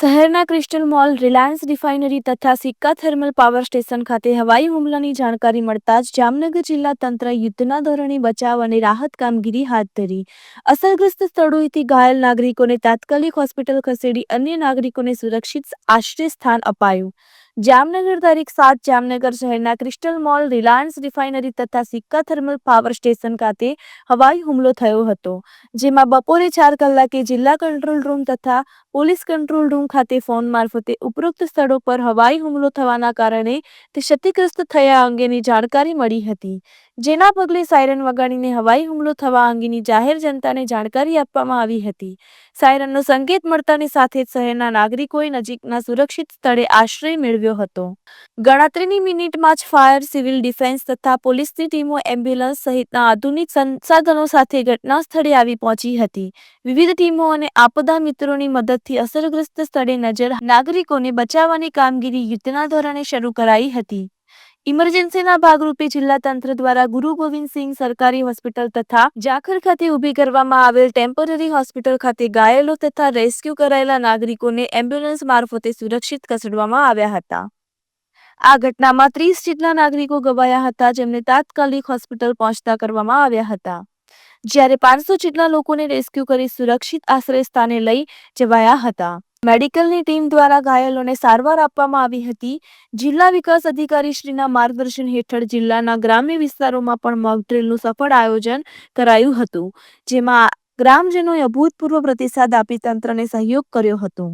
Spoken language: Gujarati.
શહેરના ક્રિસ્ટલ મોલ રિલાયન્સ રિફાઇનરી તથા સિક્કા થર્મલ પાવર સ્ટેશન ખાતે હવાઈ હુમલાની જાણકારી મળતા જ જામનગર જિલ્લા તંત્ર યુદ્ધના ધોરણે બચાવ અને રાહત કામગીરી હાથ ધરી. અસરગ્રસ્ત સ્થળોએથી ઘાયલ નાગરિકોને તાત્કાલિક હોસ્પિટલ ખસેડી અન્ય નાગરિકોને સુરક્ષિત આશ્રય સ્થાન અપાયું. જામનગર તારીખ સાત જામનગર શહેરના ક્રિસ્ટલ મોલ રિલાયન્સ રિફાઇનરી તથા સિક્કા થર્મલ પાવર સ્ટેશન ખાતે હવાઈ હુમલો થયો હતો, જેમાં બપોરે ચાર કલાકે જિલ્લા કંટ્રોલ રૂમ તથા પોલીસ કંટ્રોલ રૂમ ખાતે ફોન મારફતે ઉપરોક્ત સ્થળો પર હવાઈ હુમલો થવાના કારણે તે ક્ષતિગ્રસ્ત થયા અંગેની જાણકારી મળી હતી, જેના પગલે સાયરન વગાડીને હવાઈ હુમલો થવા અંગેની જાહેર જનતાને જાણકારી આપવામાં આવી હતી. સાયરનનો સંકેત મળતાની સાથે જ શહેરના નાગરિકોએ નજીકના સુરક્ષિત સ્થળે આશ્રય મેળવ્યો હતો. ગણતરીની મિનિટમાં જ ફાયર, સિવિલ ડિફેન્સ તથા પોલીસની ટીમો એમ્બ્યુલન્સ સહિતના આધુનિક સંસાધનો સાથે ઘટના સ્થળે આવી પહોંચી હતી. વિવિધ ટીમો અને આપદા મિત્રોની મદદથી અસરગ્રસ્ત સ્થળે નજર નાગરિકોને બચાવવાની કામગીરી યુદ્ધના ધોરણે શરૂ કરાઈ હતી. ઇમરજન્સીના ભાગરૂપે જિલ્લા તંત્ર દ્વારા ગુરુ ગોવિંદસિંહ સરકારી હોસ્પિટલ તથા જાખર ખાતે ઊભી કરવામાં આવેલ ટેમ્પરરી હોસ્પિટલ ખાતે ઘાયલો તથા રેસ્ક્યુ કરાયેલા નાગરિકોને એમ્બ્યુલન્સ મારફતે સુરક્ષિત ખસેડવામાં આવ્યા હતા. આ ઘટનામાં ત્રીસ જેટલા નાગરિકો ગવાયા હતા જેમને તાત્કાલિક હોસ્પિટલ પહોંચતા કરવામાં આવ્યા હતા. જ્યારે પાંચસો જેટલા લોકોને રેસ્ક્યુ કરી સુરક્ષિત આશ્રય સ્થાને લઈ જવાયા હતા. મેડિકલની ટીમ દ્વારા ઘાયલોને સારવાર આપવામાં આવી હતી. જિલ્લા વિકાસ અધિકારી શ્રીના માર્ગદર્શન હેઠળ જિલ્લાના ગ્રામ્ય વિસ્તારોમાં પણ મોકડ્રીલનું સફળ આયોજન કરાયું હતું, જેમાં ગ્રામજનોએ અભૂતપૂર્વ પ્રતિસાદ આપી તંત્રને સહયોગ કર્યો હતો.